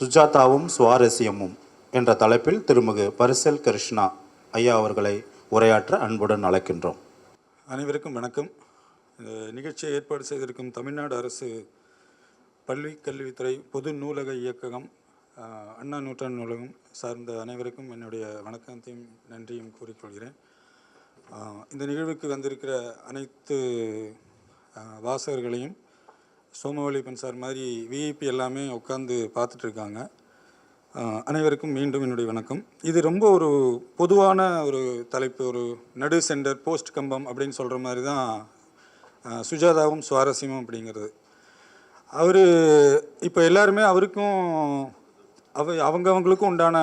சுஜாதாவும் சுவாரஸ்யமும் என்ற தலைப்பில் திருமிகு பரிசல் கிருஷ்ணா ஐயா அவர்களை உரையாற்ற அன்புடன் அழைக்கின்றோம். அனைவருக்கும் வணக்கம். இந்த நிகழ்ச்சியை ஏற்பாடு செய்திருக்கும் தமிழ்நாடு அரசு பள்ளி கல்வித்துறை பொது நூலக இயக்ககம் அண்ணா நூற்றாண்டு நூலகம் சார்ந்த அனைவருக்கும் என்னுடைய வணக்கத்தையும் நன்றியும் கூறிக்கொள்கிறேன். இந்த நிகழ்வுக்கு வந்திருக்கிற அனைத்து வாசகர்களையும் சோமவழிப்பன் சார் மாதிரி விஐபி எல்லாமே உட்காந்து பார்த்துட்ருக்காங்க. அனைவருக்கும் மீண்டும் என்னுடைய வணக்கம். இது ரொம்ப ஒரு பொதுவான ஒரு தலைப்பு ஒரு நடு சென்டர் போஸ்ட் கம்பம் அப்படின்னு சொல்கிற மாதிரி தான் சுஜாதாவும் சுவாரஸ்யமும் அப்படிங்கிறது. அவர் இப்போ எல்லாருமே அவருக்கும் அவ அவங்கவங்களுக்கும் உண்டான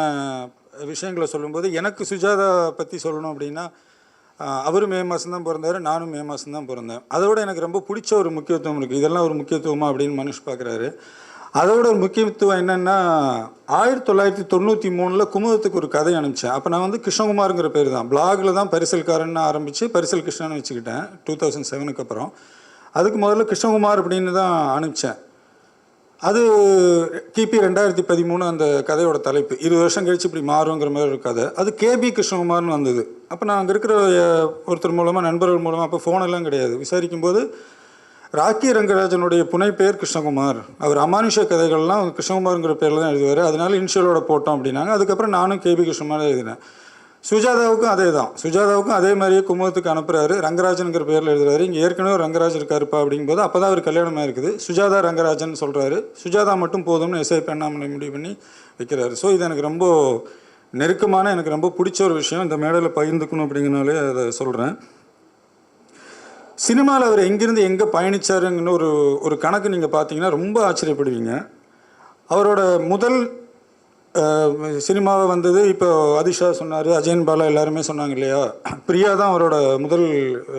விஷயங்களை சொல்லும்போது எனக்கு சுஜாதா பற்றி சொல்லணும் அப்படின்னா அவரும் மே மாதம் தான் பிறந்தார் நானும் மே மாதம் தான் பிறந்தேன். அதோட எனக்கு ரொம்ப பிடிச்ச ஒரு முக்கியத்துவம் இருக்குது இதெல்லாம் ஒரு முக்கியத்துவமா அப்படின்னு மனுஷ் பார்க்குறாரு அதோட ஒரு முக்கியத்துவம் என்னென்னா ஆயிரத்தி தொள்ளாயிரத்தி தொண்ணூற்றி மூணில் குமுதத்துக்கு ஒரு கதை அனுப்பிச்சேன். அப்போ நான் வந்து கிருஷ்ணகுமாருங்கிற பேர் தான். பிளாகில் தான் பரிசல்காரன் ஆரம்பித்து பரிசல் கிருஷ்ணன்னு வச்சுக்கிட்டேன் டூ தௌசண்ட் செவனுக்கு அப்புறம். அதுக்கு முதல்ல கிருஷ்ணகுமார் அப்படின்னு தான் அனுப்பிச்சேன். அது கிபி ரெண்டாயிரத்தி பதிமூணு அந்த கதையோட தலைப்பு. இருபது வருஷம் கழிச்சு இப்படி மாறுங்கிற மாதிரி ஒரு கதை. அது கேபி கிருஷ்ணகுமார்னு வந்தது. அப்போ நான் அங்கே இருக்கிற ஒருத்தர் மூலமாக நண்பர்கள் மூலமாக அப்போ ஃபோனெல்லாம் கிடையாது. விசாரிக்கும் போது ராக்கி ரங்கராஜனுடைய புனை பெயர் கிருஷ்ணகுமார். அவர் அமானுஷ கதைகள்லாம் கிருஷ்ணகுமார்ங்கிற பேரில் தான் எழுதுவார். அதனால இனிஷியலோட போட்டோம் அப்படின்னாங்க. அதுக்கப்புறம் நானும் கேபி கிருஷ்ணகுமார் எழுதினேன். சுஜாதாவுக்கும் அதே தான் சுஜாதாவுக்கும் அதே மாதிரியே குமுகத்துக்கு அனுப்புறாரு. ரங்கராஜனுங்கிற பேரில் எழுதுறாரு. இங்கே ஏற்கனவே ரங்கராஜ் இருக்காருப்பா அப்படிங்கும்போது அப்போ தான் அவர் கல்யாணம் இருக்குது. சுஜாதா ரங்கராஜன் சொல்கிறாரு சுஜாதா மட்டும் போதும்னு எஸ்ஐ பெண்ணாமலை முடிவு பண்ணி வைக்கிறாரு. ஸோ இது எனக்கு ரொம்ப நெருக்கமான எனக்கு ரொம்ப பிடிச்ச ஒரு விஷயம். இந்த மேடையில் பகிர்ந்துக்கணும் அப்படிங்கிறனாலே அதை சொல்கிறேன் சினிமாவில் அவர் எங்கேருந்து எங்கே பயணிச்சாருங்கன்னு ஒரு ஒரு கணக்கு நீங்கள் பார்த்தீங்கன்னா ரொம்ப ஆச்சரியப்படுவீங்க. அவரோட முதல் சினிமாவை வந்தது இப்போ அதிஷா சொன்னார் அஜயன் பாலா எல்லாருமே சொன்னாங்க இல்லையா? பிரியா தான் அவரோட முதல்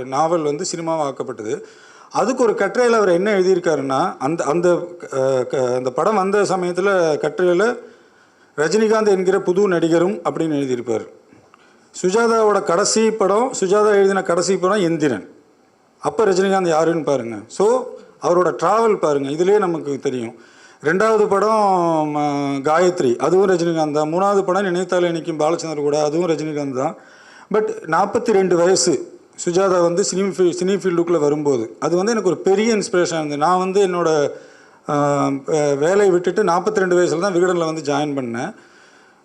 நாவல் வந்து சினிமாவை ஆக்கப்பட்டது. அதுக்கு ஒரு கட்டுரையில் அவர் என்ன எழுதியிருக்காருன்னா அந்த அந்த க- அந்த படம் வந்த சமயத்தில் கட்டுரையில் ரஜினிகாந்த் என்கிற புது நடிகரும் அப்படின்னு எழுதியிருப்பார். சுஜாதாவோட கடைசி படம் சுஜாதா எழுதின கடைசி படம் எந்திரன். அப்போ ரஜினிகாந்த் யாருன்னு பாருங்கள் ஸோ அவரோட ட்ராவல் பாருங்க. இதுலேயே நமக்கு தெரியும். ரெண்டாவது படம் காயத்ரி. அதுவும் ரஜினிகாந்த் தான். மூணாவது படம் நினைத்தாலே நிற்கும் பாலச்சந்தர் கூட அதுவும் ரஜினிகாந்த் தான். பட் நாற்பத்தி ரெண்டு வயசு சுஜாதா வந்து சினி ஃபீ சினி ஃபீல்டுக்குள்ளே வரும்போது. அது வந்து எனக்கு ஒரு பெரிய இன்ஸ்பிரேஷன் இருந்தது. நான் வந்து என்னோடய வேலையை விட்டுட்டு நாற்பத்தி ரெண்டு வயசில் தான் விகடனில் வந்து ஜாயின் பண்ணேன்.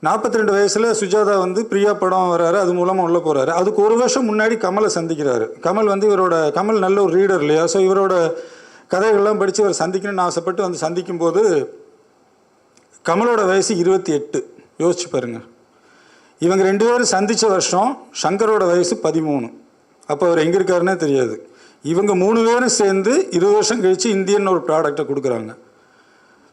நாற்பத்தி ரெண்டு வயசில் சுஜாதா வந்து பிரியா படம் வராரு அது மூலமாக உள்ளே போகிறாரு அதுக்கு ஒரு வருஷம் முன்னாடி கமலை சந்திக்கிறாரு. கமல் வந்து இவரோட கமல் நல்ல ஒரு ரீடர் இல்லையா? ஸோ இவரோட கதைகள்லாம் படித்து அவர் சந்திக்கணும்னு ஆசைப்பட்டு வந்து சந்திக்கும் போது கமலோட வயசு இருபத்தி எட்டு. யோசிச்சு பாருங்க. இவங்க ரெண்டு பேரும் சந்தித்த வருஷம் சங்கரோட வயசு பதிமூணு. அப்போ அவர் எங்கே இருக்காருன்னே தெரியாது. இவங்க மூணு பேரும் சேர்ந்து இருபது வருஷம் கழித்து இந்தியன் ஒரு ப்ராடக்டை கொடுக்குறாங்க.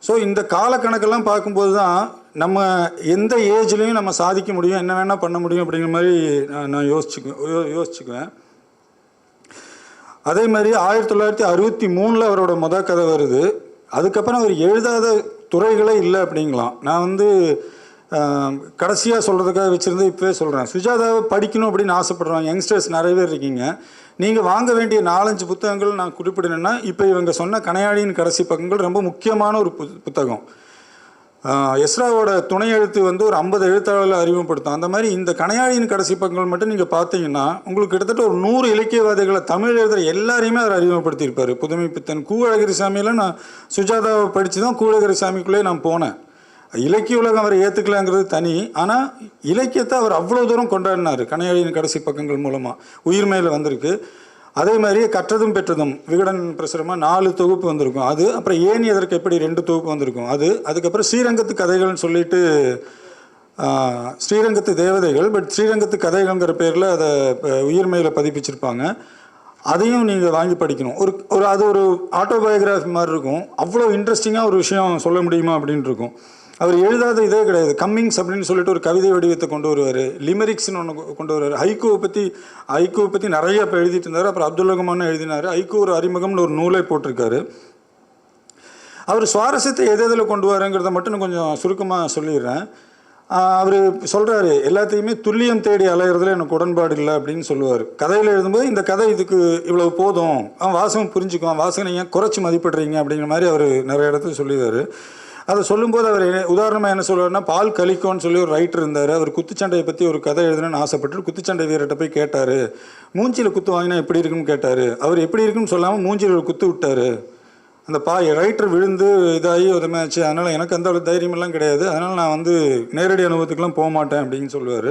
ஸோ இந்த காலக்கணக்கெல்லாம் பார்க்கும்போது தான் நம்ம எந்த ஏஜ்லேயும் நம்ம சாதிக்க முடியும் என்ன வேணால் பண்ண முடியும் அப்படிங்கிற மாதிரி நான் நான் யோசிச்சுக்குவேன். யோ- யோசிச்சுக்குவேன். அதே மாதிரி ஆயிரத்தி தொள்ளாயிரத்தி அறுபத்தி மூணில் அவரோட மொத கதை வருது. அதுக்கப்புறம் அவர் எழுதாத துறைகளே இல்லை அப்படிங்களாம் நான் வந்து கடைசியாக சொல்கிறதுக்காக வச்சுருந்து இப்போவே சொல்கிறேன் சுஜாதாவை படிக்கணும் அப்படின்னு ஆசைப்படுறாங்க யங்ஸ்டர்ஸ் நிறைய பேர் இருக்கீங்க. நீங்கள் வாங்க வேண்டிய நாலஞ்சு புத்தகங்கள் நான் குறிப்பிடணும்னா இப்போ இவங்க சொன்ன கனையாளியின் கடைசி பக்கங்கள் ரொம்ப முக்கியமான ஒரு புத்தகம். எஸ்ராவோட துணை எழுத்து வந்து ஒரு ஐம்பது எழுத்தாளர்களை அறிமுகப்படுத்தும். அந்த மாதிரி இந்த கணையாழியின் கடைசி பக்கங்கள் மட்டும் நீங்கள் பார்த்தீங்கன்னா உங்களுக்கு கிட்டத்தட்ட ஒரு நூறு இலக்கியவாதிகளை தமிழ் எழுதுகிற எல்லாரையுமே அவர் அறிமுகப்படுத்தியிருப்பார். புதுமை பித்தன் கூழகிரி சாமியெல்லாம் நான் சுஜாதாவை படித்து தான் கூழகிரி சாமிக்குள்ளே நான் போனேன். இலக்கிய உலகம் அவர் ஏற்றுக்கலாங்கிறது தனி. ஆனால் இலக்கியத்தை அவர் அவ்வளோ தூரம் கொண்டாடினார் கணையாழியின் கடைசி பக்கங்கள் மூலமாக உயிர்மையில் வந்திருக்கு. அதே மாதிரி கற்றதும் பெற்றதும். விகடன் பிரசுரமாக நாலு தொகுப்பு வந்திருக்கும். அது அப்புறம் ஏன் எதற்கு எப்படி ரெண்டு தொகுப்பு வந்திருக்கும்? அது அதுக்கப்புறம் ஸ்ரீரங்கத்து கதைகள்னு சொல்லிட்டு ஸ்ரீரங்கத்து தேவதைகள் பட் ஸ்ரீரங்கத்து கதைகள்ங்கிற பேரில் அதை உயிர்மையில் பதிப்பிச்சிருப்பாங்க. அதையும் நீங்கள் வாங்கி படிக்கணும். ஒரு ஒரு அது ஒரு ஆட்டோபயோகிராஃபி மாதிரி இருக்கும். அவ்வளோ இன்ட்ரெஸ்டிங்காக ஒரு விஷயம் சொல்ல முடியுமா அப்படின்னு இருக்கும். அவர் எழுதாத இதே கிடையாது. கம்மிங்ஸ் அப்படின்னு சொல்லிட்டு ஒரு கவிதை வடிவத்தை கொண்டு வருவார். லிமரிக்ஸ்னு ஒன்று கொண்டு வருவார். ஐகோவை பற்றி ஐக்கோவை பற்றி நிறைய இப்போ எழுதிட்டு இருந்தார். அப்புறம் அப்துல் ரஹ்மான் எழுதினார். ஹைகோ ஒரு அறிமுகம்னு ஒரு நூலை போட்டிருக்காரு. அவர் சுவாரஸ்யத்தை எது எதில் கொண்டு வரங்கிறத மட்டும் நான் கொஞ்சம் சுருக்கமாக சொல்லிடுறேன். அவர் சொல்கிறாரு எல்லாத்தையுமே துல்லியம் தேடி அலையிறதுல எனக்கு உடன்பாடு இல்லை அப்படின்னு சொல்லுவார். கதையில் எழுதும்போது இந்த கதை இதுக்கு இவ்வளவு போதும். அவன் வாசகம் புரிஞ்சுக்குவான். வாசகம் ஏன் குறைச்சி மதிப்பிடுறீங்க அப்படிங்கிற மாதிரி அவர் நிறைய இடத்துல சொல்லிடுவார். அதை சொல்லும்போது அவர் உதாரணமாக என்ன சொல்லுவார்னா பால் கலிக்கோன்னு சொல்லி ஒரு ரைட்டர் இருந்தார். அவர் குத்துச்சண்டையை பற்றி ஒரு கதை எழுதணும்னு ஆசைப்பட்டு குத்துச்சண்டை வீரர்கிட்ட போய் கேட்டார். மூஞ்சியில் குத்து வாங்கினா எப்படி இருக்குன்னு கேட்டார். அவர் எப்படி இருக்குன்னு சொல்லாமல் மூஞ்சியில் ஒரு குத்து விட்டார். அந்த பா ரைட்டர் விழுந்து இதாகி உதமாச்சு அதனால் எனக்கு அந்த அளவு தைரியமெல்லாம் கிடையாது. அதனால் நான் வந்து நேரடி அனுபவத்துக்குலாம் போக மாட்டேன் அப்படின்னு சொல்லுவார்.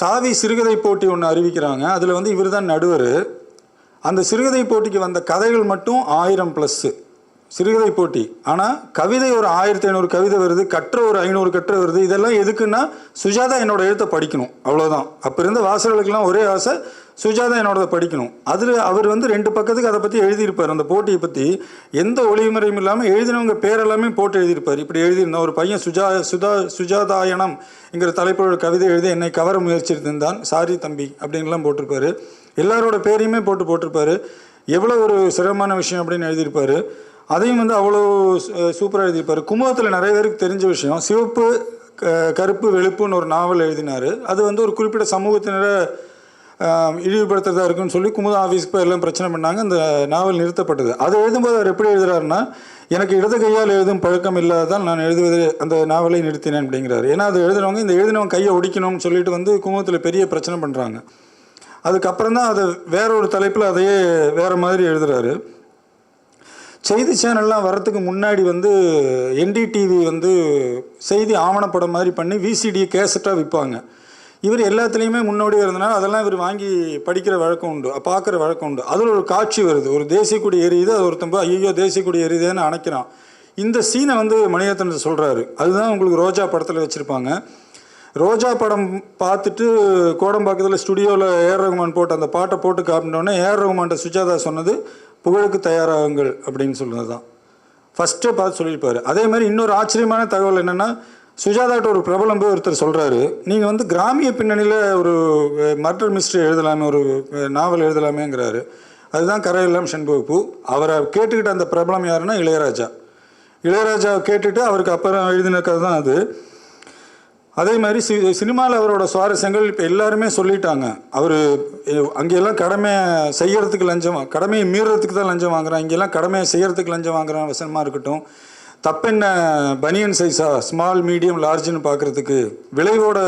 சாவி சிறுகதை போட்டி ஒன்று அறிவிக்கிறாங்க. அதில் வந்து இவர் தான் நடுவர். அந்த சிறுகதை போட்டிக்கு வந்த கதைகள் மட்டும் ஆயிரம் ப்ளஸ்ஸு சிறுகதை போட்டி. ஆனால் கவிதை ஒரு ஆயிரத்தி ஐநூறு கவிதை வருது கற்ற ஒரு ஐநூறு கற்ற வருது இதெல்லாம் எதுக்குன்னா சுஜாதா என்னோட எழுத்தை படிக்கணும் அவ்வளோதான் அப்போ இருந்த வாசகர்களுக்கெல்லாம் ஒரே ஆசை சுஜாதா என்னோடதை படிக்கணும். அதில் அவர் வந்து ரெண்டு பக்கத்துக்கு அதை பற்றி எழுதியிருப்பார். அந்த போட்டியை பற்றி எந்த ஒளிமுறையும் இல்லாமல் எழுதினவங்க பேரெல்லாமே போட்டு எழுதியிருப்பார். இப்படி எழுதியிருந்தா ஒரு பையன் சுஜா சுதா சுஜாதாயணம் என்கிற தலைப்போட கவிதை எழுதி என்னை கவர முயற்சித்திருந்தான். சாரி தம்பி அப்படின்லாம் போட்டிருப்பாரு. எல்லாரோட பேரையுமே போட்டு போட்டிருப்பாரு. எவ்வளோ ஒரு சிரமமான விஷயம் அப்படின்னு எழுதியிருப்பார். அதையும் வந்து அவ்வளோ சூப்பராக எழுதியிருப்பார். குமுகத்தில் நிறைய பேருக்கு தெரிஞ்ச விஷயம் சிவப்பு க- கருப்பு வெளுப்புன்னு ஒரு நாவல் எழுதினார். அது வந்து ஒரு குறிப்பிட்ட சமூகத்தினரை இழிவுபடுத்துறதா இருக்குன்னு சொல்லி குமுதம் ஆஃபீஸ்க்கு போய் எல்லாம் பிரச்சனை பண்ணாங்க. அந்த நாவல் நிறுத்தப்பட்டது. அதை எழுதும்போது அவர் எப்படி எழுதுறாருன்னா எனக்கு இடது கையால் எழுதும் பழக்கம் இல்லாததால் நான் எழுதுவது அந்த நாவலை நிறுத்தினேன் அப்படிங்கிறாரு. ஏன்னா அதை எழுதினவங்க இந்த எழுதினவங்க கையை ஒடிக்கணும்னு சொல்லிட்டு வந்து குமுகத்தில் பெரிய பிரச்சனை பண்ணுறாங்க அதுக்கப்புறம் தான் அதை வேற ஒரு தலைப்பில் அதையே வேறு மாதிரி எழுதுறாரு. செய்தி சேனல்லாம் வரத்துக்கு முன்னாடி வந்து என்டிடிவி வந்து செய்தி ஆவணப்படம் மாதிரி பண்ணி விசிடியை கேசட்டாக விற்பாங்க இவர் எல்லாத்துலேயுமே முன்னோடியாக இருந்தனால அதெல்லாம் இவர் வாங்கி படிக்கிற வழக்கம் உண்டு. பார்க்குற வழக்கம் உண்டு. அதில் ஒரு காட்சி வருது. ஒரு தேசிய கொடி எரியுது. அது ஒருத்தன் போய் ஐயோ தேசிய கொடி எரியுதேன்னு அணைக்கிறான். இந்த சீனை வந்து மணிரத்னம் சொல்கிறாரு அதுதான் உங்களுக்கு ரோஜா படத்தில் வச்சுருப்பாங்க. ரோஜா படம் பார்த்துட்டு கோடம்பாக்கத்தில் ஸ்டுடியோவில் ஏஆர் ரகுமான் போட்டு அந்த பாட்டை போட்டு காப்பிட்டோன்னே ஏஆர் ரகுமான்ட்ட சுஜாதா சொன்னது புகழுக்கு தயாராகுங்கள் அப்படின்னு சொன்னது தான் ஃபஸ்ட்டே பார்த்து சொல்லியிருப்பார். அதே மாதிரி இன்னொரு ஆச்சரியமான தகவல் என்னென்னா சுஜாதாட்ட ஒரு பிரபலம் போய் ஒருத்தர் சொல்கிறாரு நீங்கள் வந்து கிராமிய பின்னணியில் ஒரு மர்டர் மிஸ்ட்ரி எழுதலாமே ஒரு நாவல் எழுதலாமேங்கிறாரு. அதுதான் கரையெல்லாம் செண்பகப்பூ. அவரை கேட்டுக்கிட்ட அந்த பிரபலம் யாருன்னா இளையராஜா. இளையராஜாவை கேட்டுட்டு அவருக்கு அப்புறம் எழுதின கதை தான் அது. அதே மாதிரி சி சினிமாவில் அவரோட சுவாரஸ்யங்கள் இப்போ எல்லாருமே சொல்லிட்டாங்க. அவர் அங்கெல்லாம் கடமையை செய்கிறதுக்கு லஞ்சம் கடமையை மீறுறதுக்கு தான் லஞ்சம் வாங்குறான். இங்கெல்லாம் கடமையை செய்கிறதுக்கு லஞ்சம் வாங்குறான் வசனமாக இருக்கட்டும். தப்பென்ன பனியன் சைஸா ஸ்மால் மீடியம் லார்ஜ்னு பார்க்குறதுக்கு விளைவோட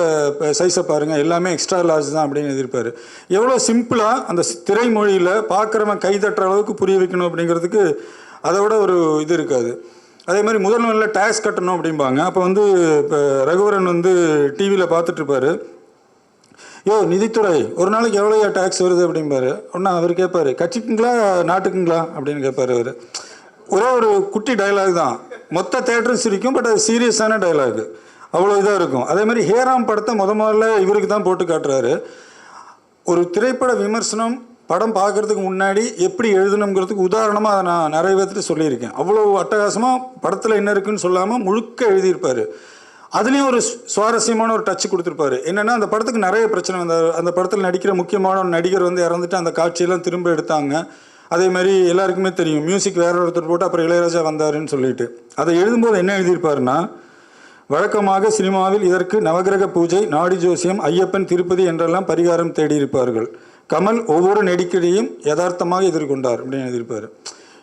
சைஸை பாருங்கள் எல்லாமே எக்ஸ்ட்ரா லார்ஜ் தான் அப்படின்னு எதிர்ப்பார் எவ்வளோ சிம்பிளாக அந்த ஸ்- திரைமொழியில் பார்க்குறவன் கைதட்டுற அளவுக்கு புரிய வைக்கணும் அப்படிங்கிறதுக்கு அதை விட ஒரு இது இருக்காது. அதே மாதிரி முதல் நாளில் டேக்ஸ் கட்டணும் அப்படிம்பாங்க. அப்போ வந்து இப்போ ரகுவரன் வந்து டிவியில் பார்த்துட்ருப்பாரு யோ நிதித்துறை ஒரு நாளைக்கு எவ்வளோயா டேக்ஸ் வருது அப்படிம்பாரு. ஒன்றா அவர் கேட்பார் கட்சிக்குங்களா நாட்டுக்குங்களா? அப்படின்னு கேட்பார் அவர். ஒரே ஒரு குட்டி டயலாக் தான். மொத்த தேட்டரும் சிரிக்கும் பட் அது சீரியஸான டயலாக் அவ்வளோ இதாக இருக்கும். அதே மாதிரி ஹேராம் படத்தை முத முதல்ல இவருக்கு தான் போட்டு காட்டுறாரு. ஒரு திரைப்பட விமர்சனம் படம் பார்க்கறதுக்கு முன்னாடி எப்படி எழுதணுங்கிறதுக்கு உதாரணமாக அதை நான் நிறைய பேர்த்துட்டு சொல்லியிருக்கேன். அவ்வளோ அட்டகாசமாக படத்தில் என்ன இருக்குன்னு சொல்லாமல் முழுக்க எழுதியிருப்பார். அதுலேயும் ஒரு சுவாரஸ்யமான ஒரு டச் கொடுத்துருப்பாரு. என்னென்னா அந்த படத்துக்கு நிறைய பிரச்சனை அந்த அந்த படத்தில் நடிக்கிற முக்கியமான ஒரு நடிகர் வந்து இறந்துட்டு அந்த காட்சியெல்லாம் திரும்ப எடுத்தாங்க. அதே மாதிரி எல்லாருக்குமே தெரியும். மியூசிக் வேற ஒருத்தர் போட்டு அப்புறம் இளையராஜா வந்தாருன்னு சொல்லிட்டு. அதை எழுதும்போது என்ன எழுதியிருப்பாருன்னா வழக்கமாக சினிமாவில் இதற்கு நவகிரக பூஜை நாடி ஜோசியம் ஐயப்பன் திருப்பதி என்றெல்லாம் பரிகாரம் தேடியிருப்பார்கள். கமல் ஒவ்வொரு நெடிக்கடியும் யதார்த்தமாக எதிர்கொண்டார் அப்படின்னு எழுதியிருப்பார்.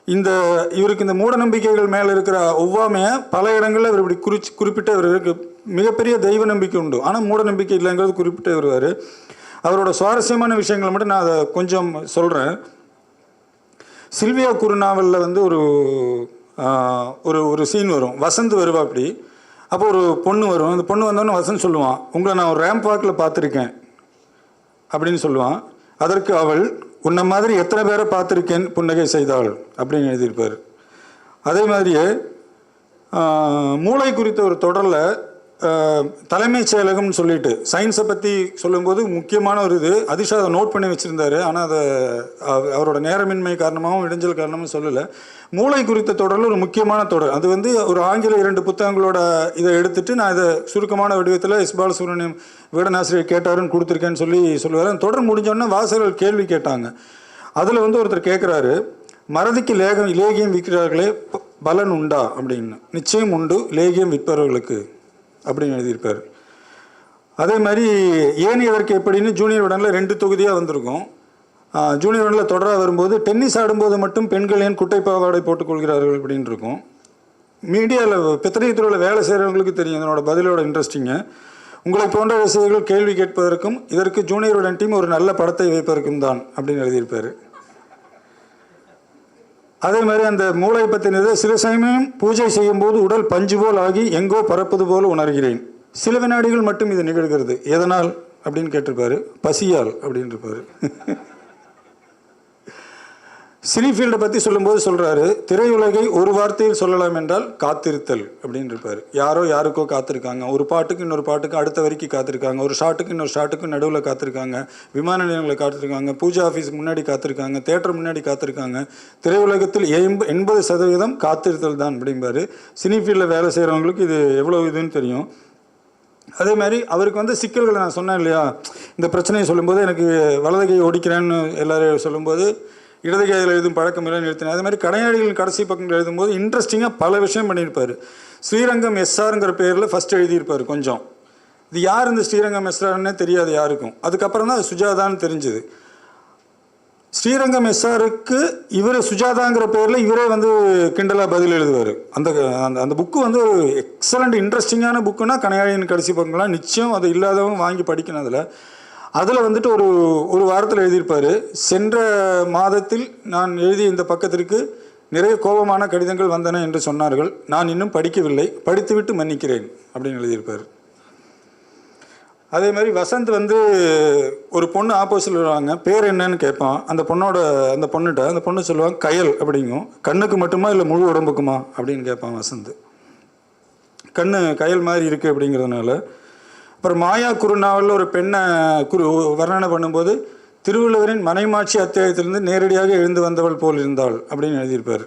இந்த இவருக்கு இந்த மூட நம்பிக்கைகள் மேலே இருக்கிற ஒவ்வாமையை பல இடங்களில் இவர் இப்படி குறிச்சு குறிப்பிட்ட இவருக்கு மிகப்பெரிய தெய்வ நம்பிக்கை உண்டு. ஆனால் மூட நம்பிக்கை இல்லைங்கிறது குறிப்பிட்டு வருவார். அவரோட சுவாரஸ்யமான விஷயங்களை மட்டும் நான் அதை கொஞ்சம் சொல்கிறேன் சில்வியா குறுநாவலில் வந்து ஒரு ஒரு ஒரு சீன் வரும். வசந்த் வருவா அப்படி. அப்போ ஒரு பொண்ணு வரும். அந்த பொண்ணு வந்தோடனே வசந்த் சொல்லுவான் உங்களை நான் ஒரு ரேம்ப் வாக்கில் பார்த்துருக்கேன். அப்படின்னு சொல்லுவான். அதற்கு அவள் உன்னை மாதிரி எத்தனை பேரை பார்த்துருக்கேன் புன்னகை செய்தாள்? அப்படின்னு எழுதியிருப்பார். அதே மாதிரியே மூளை குறித்த ஒரு தொடரில் தலைமைச் செயலகம்னு சொல்லிட்டு சயின்ஸை பற்றி சொல்லும்போது முக்கியமான ஒரு இது அதிஷா அதை நோட் பண்ணி வச்சுருந்தாரு. ஆனால் அதை அவரோட நேரமின்மை காரணமாகவும் இடைஞ்சல் காரணமும் சொல்லலை. மூளை குறித்த தொடரில் ஒரு முக்கியமான தொடர். அது வந்து ஒரு ஆங்கில இரண்டு புத்தகங்களோட இதை எடுத்துட்டு நான் இதை சுருக்கமான வடிவத்தில் எஸ் பாலசுப்ரமணியம் வீடனாசிரியர் கேட்டாருன்னு கொடுத்துருக்கேன்னு சொல்லி சொல்லுவார். அந்த தொடர் முடிஞ்சோடனே வாசகர்கள் கேள்வி கேட்டாங்க. அதில் வந்து ஒருத்தர் கேட்குறாரு மறதிக்கு லேகம் லேகியம் விற்கிறார்களே ப- பலன் உண்டா? அப்படின்னு. நிச்சயம் உண்டு லேகியம் விற்பவர்களுக்கு. அப்படின்னு எழுதியிருப்பார் அதே மாதிரி ஏன் இதற்கு எப்படின்னு ஜூனியர் உடனில் ரெண்டு தொகுதியாக வந்திருக்கும். ஜூனியர் உடனில் தொடராக வரும்போது டென்னிஸ் ஆடும்போது மட்டும் பெண்கள் ஏன் குட்டை பாவாடை போட்டுக்கொள்கிறார்கள் அப்படின்னு இருக்கும். மீடியாவில் பித்தனை துறையில் வேலை செய்கிறவங்களுக்கு தெரியும். இதனோட பதிலோட இன்ட்ரெஸ்டிங்கு உங்களை போன்ற ரசிகர்கள் கேள்வி கேட்பதற்கும் இதற்கு ஜூனியருடன் டீம் ஒரு நல்ல படத்தை வைப்பதற்கும் தான் அப்படின்னு எழுதியிருப்பார். அதே மாதிரி அந்த மூளை பற்றினது சில சமயம் பூஜை செய்யும் போது உடல் பஞ்சு போல் ஆகி எங்கோ பறப்பது போல் உணர்கிறேன். சில வினாடிகள் மட்டும் இது நிகழ்கிறது. எதனால்? அப்படின்னு கேட்டிருப்பாரு. பசியால் அப்படின்னு இருப்பாரு சினிஃபீல்டை பற்றி சொல்லும்போது சொல்கிறாரு திரையுலகை ஒரு வார்த்தையில் சொல்லலாம் என்றால் காத்திருத்தல் அப்படின்னு இருப்பார் யாரோ யாருக்கோ காத்திருக்காங்க. ஒரு பாட்டுக்கு இன்னொரு பாட்டுக்கு அடுத்த வரைக்கும் காத்திருக்காங்க. ஒரு ஷாட்டுக்கு இன்னொரு ஷாட்டுக்கு நடுவில் காத்திருக்காங்க. விமான நிலையங்களில் காத்திருக்காங்க. பூஜா ஆஃபீஸ் முன்னாடி காத்திருக்காங்க. தேட்டர் முன்னாடி காத்திருக்காங்க. திரையுலகத்தில் எண்ப எண்பது சதவீதம் காத்திருத்தல் தான் அப்படிம்பார். சினிஃபீல்டில் வேலை செய்கிறவங்களுக்கு இது எவ்வளோ இதுன்னு தெரியும். அதே மாதிரி அவருக்கு வந்து சிக்கல்களை நான் சொன்னேன் இல்லையா? இந்த பிரச்சனையை சொல்லும்போது எனக்கு வலது ஒடிக்கிறேன்னு எல்லோரும் சொல்லும்போது இடது கையில் எழுதும் பழக்கம் இல்லை நிறுத்தினேன் அதே மாதிரி கடையாளிகளின் கடைசி பக்கங்கள் எழுதும்போது இன்ட்ரெஸ்டிங்காக பல விஷயம் பண்ணியிருப்பார். ஸ்ரீரங்கம் எஸ்ஆருங்கிற பேரில் ஃபஸ்ட் எழுதியிருப்பார் கொஞ்சம். இது யார் இந்த ஸ்ரீரங்கம் எஸ்ஆர்னே தெரியாது யாருக்கும். அதுக்கப்புறம் தான் சுஜாதான்னு தெரிஞ்சுது. ஸ்ரீரங்கம் எஸ்ஆருக்கு இவர் சுஜாதாங்கிற பேரில் இவரே வந்து கிண்டலாக பதில் எழுதுவார். அந்த அந்த அந்த புக்கு வந்து ஒரு எக்ஸலண்ட் இன்ட்ரெஸ்டிங்கான புக்குன்னா கனையாளியின் கடைசி பக்கம்லாம் நிச்சயம் அது இல்லாதவங்க வாங்கி படிக்கணும் அதில். அதில் வந்துட்டு ஒரு ஒரு வாரத்தில் எழுதியிருப்பார் சென்ற மாதத்தில் நான் எழுதிய இந்த பக்கத்திற்கு நிறைய கோபமான கடிதங்கள் வந்தன என்று சொன்னார்கள். நான் இன்னும் படிக்கவில்லை படித்துவிட்டு மன்னிக்கிறேன் அப்படின்னு எழுதியிருப்பார். அதே மாதிரி வசந்த் வந்து ஒரு பொண்ணு ஆப்போசிட்டில் வருவாங்க பேர் என்னன்னு கேட்பான். அந்த பொண்ணோட அந்த பொண்ணுகிட்ட அந்த பொண்ணு சொல்லுவாங்க கயல் அப்படிங்கும். கண்ணுக்கு மட்டுமா இல்லை முழு உடம்புக்குமா? அப்படின்னு கேட்பான் வசந்த். கண்ணு கயல் மாதிரி இருக்குது அப்படிங்கிறதுனால அப்புறம் மாயா குருநாவலில் ஒரு பெண்ணை குரு வர்ணனை பண்ணும்போது திருவள்ளுவரின் மனைமாட்சி அத்தியாயத்திலிருந்து நேரடியாக எழுந்து வந்தவள் போல் இருந்தாள் அப்படின்னு எழுதியிருப்பார்.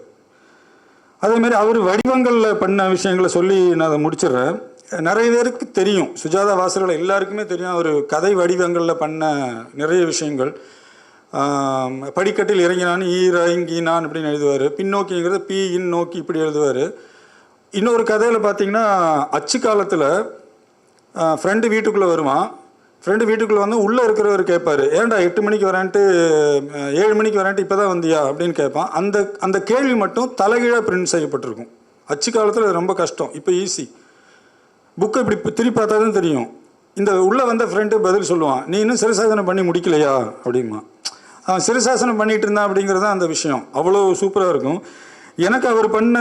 அதேமாரி அவர் வடிவங்களில் பண்ண விஷயங்களை சொல்லி நான் அதை முடிச்சிடுறேன். நிறைய பேருக்கு தெரியும். சுஜாதா வாசர்கள் எல்லாருக்குமே தெரியும் அவர் கதை வடிவங்களில் பண்ண நிறைய விஷயங்கள். படிக்கட்டில் இறங்கினான் ஈரங்கினான் அப்படின்னு எழுதுவார். பின்னோக்கிங்கிறது பி இன் நோக்கி இப்படி எழுதுவார். இன்னொரு கதையில் பார்த்தீங்கன்னா அச்சு காலத்தில் ஃப்ரெண்டு வீட்டுக்குள்ளே வருவான். ஃப்ரெண்டு வீட்டுக்குள்ளே வந்து உள்ளே இருக்கிறவர் கேட்பார். ஏன்டா எட்டு மணிக்கு வரேன்ட்டு ஏழு மணிக்கு வரேன்ட்டு இப்போ தான் வந்தியா? அப்படின்னு கேட்பான். அந்த அந்த கேள்வி மட்டும் தலைகீழாக பிரிண்ட் செய்யப்பட்டிருக்கும். அச்சு காலத்தில் அது ரொம்ப கஷ்டம். இப்போ ஈஸி புக்கை இப்படி திருப்பி பார்த்தா தான் தெரியும். இந்த உள்ளே வந்த ஃப்ரெண்டு பதில் சொல்லுவான். நீ இன்னும் சிறுசாசனம் பண்ணி முடிக்கலையா? அப்படிமா அவன் சிறுசாசனம் பண்ணிகிட்டு இருந்தான் அப்படிங்கிறது தான் அந்த விஷயம். அவ்வளோ சூப்பராக இருக்கும். எனக்கு அவர் பண்ண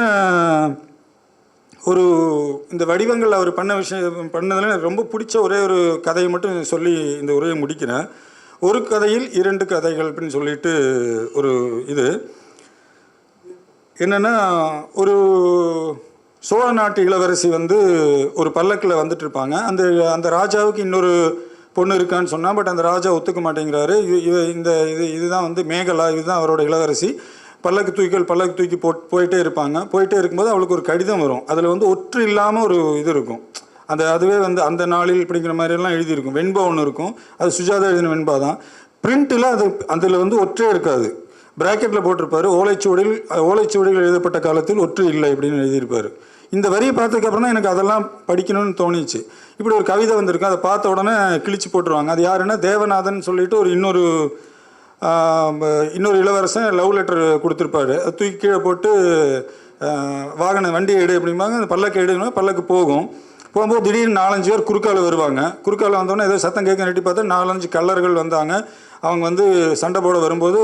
ஒரு இந்த வடிவங்கள் அவர் பண்ண விஷயம் பண்ணதில் எனக்கு ரொம்ப பிடிச்ச ஒரே ஒரு கதையை மட்டும் சொல்லி இந்த உரையை முடிக்கிறேன். ஒரு கதையில் இரண்டு கதைகள் அப்படின்னு சொல்லிட்டு ஒரு இது. என்னென்னா ஒரு சோழ நாட்டு இளவரசி வந்து ஒரு பல்லக்கில் வந்துட்டு இருப்பாங்க. அந்த அந்த ராஜாவுக்கு இன்னொரு பொண்ணு இருக்கான்னு சொன்னால் பட் அந்த ராஜா ஒத்துக்க மாட்டேங்கிறாரு. இது இது- இந்த இது இதுதான் வந்து மேகலா இதுதான் அவரோட இளவரசி. பல்லக்கு தூக்கிகள் பல்லக்கு தூக்கி போ போயிட்டே இருப்பாங்க. போயிட்டே இருக்கும்போது அவளுக்கு ஒரு கடிதம் வரும். அதில் வந்து ஒற்று இல்லாமல் ஒரு இது இருக்கும். அந்த அதுவே வந்து அந்த நாளில் இப்படிங்கிற மாதிரி எல்லாம் எழுதியிருக்கும். வெண்பா ஒன்று இருக்கும். அது சுஜாதா எழுதின வெண்பா தான். பிரிண்ட்டில் அது அதில் வந்து ஒற்றே இருக்காது. பிராக்கெட்டில் போட்டிருப்பார். ஓலைச்சுவடில் ஓலைச்சுவடிகள் எழுதப்பட்ட காலத்தில் ஒற்று இல்லை அப்படின்னு எழுதியிருப்பாரு. இந்த வரியை பார்த்ததுக்கப்புறம் தான் எனக்கு அதெல்லாம் படிக்கணும்னு தோணிச்சு. இப்படி ஒரு கவிதை வந்திருக்கு. அதை பார்த்த உடனே கிழிச்சு போட்டுருவாங்க. அது யாருன்னா தேவநாதன் சொல்லிட்டு ஒரு இன்னொரு இன்னொரு இளவரசன் லவ் லெட்டர் கொடுத்துருப்பாரு. தூக்கி கீழே போட்டு வாகனம் வாகன எடு அப்படிம்பாங்க. அந்த பல்லக்கு எடுனா பல்லக்கு போகும். போகும்போது திடீர்னு நாலஞ்சு பேர் குறுக்கால வருவாங்க. குறுக்கால வந்தோடனே ஏதோ சத்தம் கேட்க நட்டி பார்த்தா நாலஞ்சு கல்லர்கள் வந்தாங்க. அவங்க வந்து சண்டை போட வரும்போது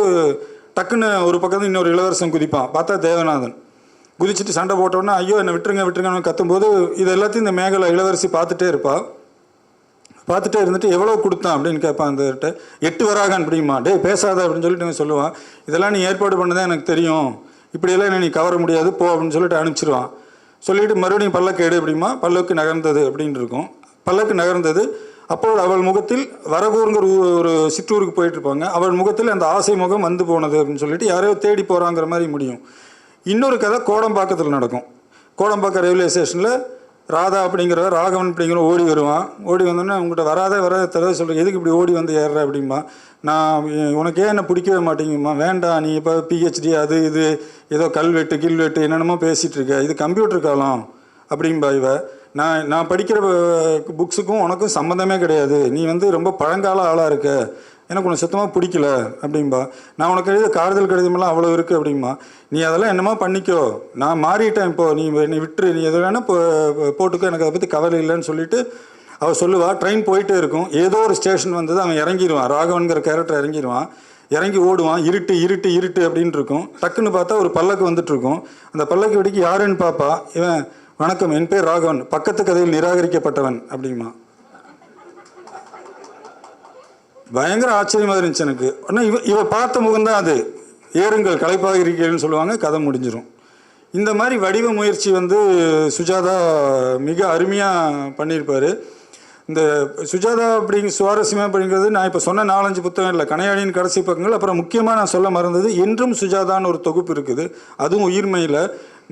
டக்குன்னு ஒரு பக்கத்து இன்னொரு இளவரசன் குதிப்பான். பார்த்தா தேவநாதன். குதிச்சுட்டு சண்டை போட்டோன்னே ஐயோ என்னை விட்டுருங்க விட்டுருங்கன்னு கத்தும்போது இது எல்லாத்தையும் இந்த மேகலை இளவரசி பார்த்துட்டே இருப்பாள் பார்த்துட்டே இருந்துட்டு எவ்வளோ கொடுத்தான் அப்படின்னு கேட்பான் அந்த எட்டு வராகான் அப்படிமா டே பேசாத அப்படின்னு சொல்லிட்டு சொல்லுவான். இதெல்லாம் நீ ஏற்பாடு பண்ணதான் எனக்கு தெரியும். இப்படியெல்லாம் என்னை நீ கவர முடியாது போ அப்படின்னு சொல்லிட்டு அனுப்பிச்சிருவான். சொல்லிட்டு மறுபடியும் பல்லக்கு எடு அப்படிமா பல்லக்கு நகர்ந்தது அப்படின்னு இருக்கும். பல்லக்கு நகர்ந்தது. அப்போது அவள் முகத்தில் வரகூருங்கிற ஒரு சிற்றூருக்கு போயிட்டு இருப்பாங்க. அவள் முகத்தில் அந்த ஆசை முகம் வந்து போனது அப்படின்னு சொல்லிட்டு யாரையோ தேடி போகிறாங்கிற மாதிரி முடியும். இன்னொரு கதை கோடம்பாக்கத்தில் நடக்கும். கோடம்பாக்கம் ரயில்வே ஸ்டேஷனில் ராதா அப்படிங்கிற ராகவன் அப்படிங்கிற ஓடி வருவான். ஓடி வந்தோடனே உங்கள்கிட்ட வராத வராத தடவை சொல்கிறேன் எதுக்கு இப்படி ஓடி வந்து ஏறுற அப்படிம்பா. நான் உனக்கே உனக்கு ஏன் என்ன பிடிக்கவே மாட்டேங்குமா வேண்டாம் நீ இப்போ பிஹெச்டி அது இது ஏதோ கல்வெட்டு கில்வெட்டு என்னென்னமோ பேசிகிட்டு இருக்க. இது கம்ப்யூட்டர் காலம் அப்படிம்பா இவ. நான் நான் படிக்கிற புக்ஸுக்கும் உனக்கும் சம்மந்தமே கிடையாது. நீ வந்து ரொம்ப பழங்கால ஆளாக இருக்க. எனக்கு உனக்கு சுத்தமாக பிடிக்கல அப்படிம்பா. நான் உனக்கு எழுத காதல் கடிதமெல்லாம் அவ்வளோ இருக்குது அப்படிம்பா. நீ அதெல்லாம் என்னமோ பண்ணிக்கோ? நான் மாறிட்டேன் இப்போ. நீ என்னை விட்டுரு. நீ எது வேணால் போ- போட்டுக்கோ. எனக்கு அதை பற்றி கவலை இல்லைன்னு சொல்லிட்டு அவள் சொல்லுவா. ட்ரெயின் போயிட்டே இருக்கும். ஏதோ ஒரு ஸ்டேஷன் வந்தது அவன் இறங்கிடுவான் ராகவன்கிற கேரக்டர் இறங்கிடுவான் இறங்கி ஓடுவான். இருட்டு இருட்டு இருட்டு அப்படின்ட்டு இருக்கும். டக்குன்னு பார்த்தா ஒரு பல்லக்கு வந்துட்டுருக்கும். அந்த பல்லக்கு வெடிக்கு யாருன்னு பார்ப்பா இவன் வணக்கம். என் பேர் ராகவன். பக்கத்து கதையில் நிராகரிக்கப்பட்டவன். அப்படிமா பயங்கர ஆச்சரியமாக இருந்துச்சு எனக்கு. ஆனால் இவ இவ பார்த்த முகம்தான் அது. ஏறுங்கள் களைப்பாக இருக்கிறேன்னு சொல்லுவாங்க கதை முடிஞ்சிடும் இந்த மாதிரி வடிவ முயற்சி வந்து சுஜாதா மிக அருமையாக பண்ணியிருப்பார். இந்த சுஜாதா அப்படிங்க சுவாரஸ்யமாக அப்படிங்கிறது நான் இப்போ சொன்ன நாலஞ்சு புத்தகம் இல்லை கனையாளியின் கடைசி பக்கங்கள் அப்புறம் முக்கியமாக நான் சொல்ல மறந்தது என்றும் சுஜாதான்னு ஒரு தொகுப்பு இருக்குது. அதுவும் உயிர்மையில்.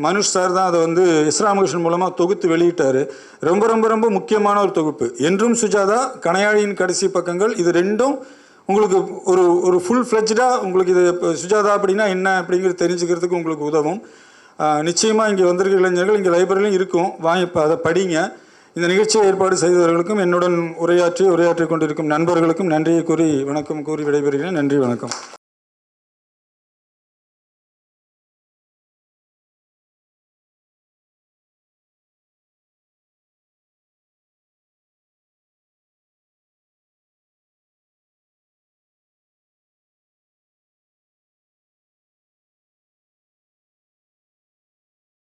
மனுஷ் சார் தான் அதை வந்து இஸ்ராமகிருஷ்ணன் மூலமாக தொகுத்து வெளியிட்டார். ரொம்ப ரொம்ப ரொம்ப முக்கியமான ஒரு தொகுப்பு. என்றும் சுஜாதா கணையாழியின் கடைசி பக்கங்கள் இது ரெண்டும் உங்களுக்கு ஒரு ஒரு ஃபுல் ஃப்ளெஜ்டாக உங்களுக்கு இது இப்போ சுஜாதா அப்படின்னா என்ன அப்படிங்கிறது தெரிஞ்சுக்கிறதுக்கு உங்களுக்கு உதவும். நிச்சயமாக இங்கே வந்திருக்கிற இளைஞர்கள் இங்கே லைப்ரரியிலும் இருக்கும். வாங்கி இப்போ அதை படிங்க. இந்த நிகழ்ச்சியை ஏற்பாடு செய்தவர்களுக்கும் என்னுடன் உரையாற்றி உரையாற்றி கொண்டிருக்கும் நண்பர்களுக்கும் நன்றியை கூறி வணக்கம் கூறி விடைபெறுகிறேன். நன்றி வணக்கம்.